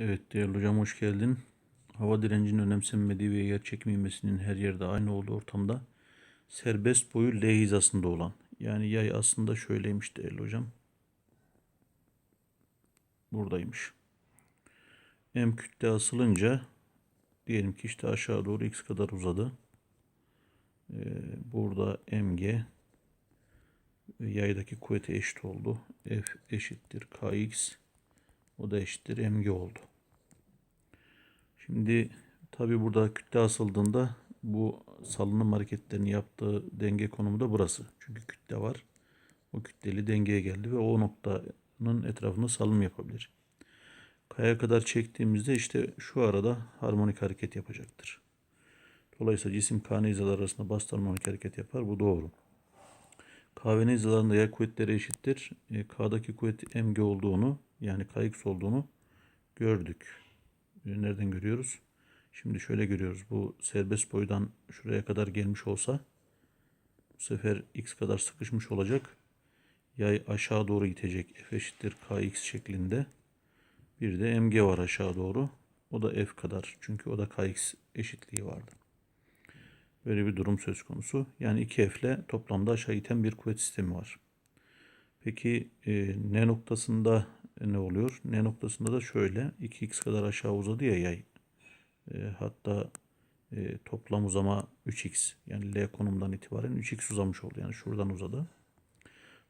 Evet değerli hocam hoş geldin. Hava direncinin önemsenmediği ve yer çekimi ivmesinin her yerde aynı olduğu ortamda serbest boyu L hizasında olan yani yay aslında şöyleymiş değerli hocam. Buradaymış. M kütle asılınca diyelim ki işte aşağı doğru x kadar uzadı. Ee, burada mg yaydaki kuvvete eşit oldu. F eşittir kx o da eşittir mg oldu. Şimdi tabi burada kütle asıldığında bu salınım hareketlerini yaptığı denge konumu da burası. Çünkü kütle var. O kütleli dengeye geldi ve o noktanın etrafında salınım yapabilir. Kaya kadar çektiğimizde işte şu arada harmonik hareket yapacaktır. Dolayısıyla cisim K hizalar arasında bast harmonik hareket yapar. Bu doğru. K ve hizalarında yer kuvvetleri eşittir. E, K'daki kuvvet mg olduğunu yani kx olduğunu gördük. E, Nereden görüyoruz? Şimdi şöyle görüyoruz. Bu serbest boydan şuraya kadar gelmiş olsa bu sefer x kadar sıkışmış olacak. Yay aşağı doğru itecek. F eşittir kx şeklinde. Bir de mg var aşağı doğru. O da f kadar. Çünkü o da kx eşitliği vardı. Böyle bir durum söz konusu. Yani 2F ile toplamda aşağı iten bir kuvvet sistemi var. Peki e, N noktasında ne oluyor? N noktasında da şöyle 2x kadar aşağı uzadı ya yay. E, hatta e, toplam uzama 3x yani L konumdan itibaren 3x uzamış oldu. Yani şuradan uzadı.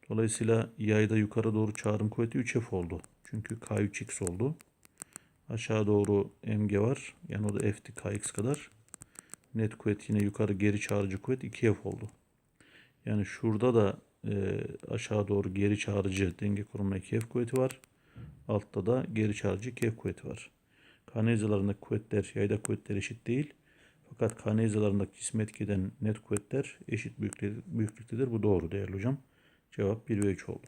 Dolayısıyla yayda yukarı doğru çağrım kuvveti 3F oldu. Çünkü K3x oldu. Aşağı doğru mg var. Yani o da F'ti Kx kadar. Net kuvvet yine yukarı geri çağrıcı kuvvet 2F oldu. Yani şurada da e, aşağı doğru geri çağrıcı denge koruma 2F kuvveti var. Altta da geri çağrıcı 2F kuvveti var. Kanezalarındaki kuvvetler yayda kuvvetler eşit değil. Fakat kanezalarındaki cisme etkeden net kuvvetler eşit büyüklüktedir. Bu doğru değerli hocam. Cevap 1 ve 3 oldu.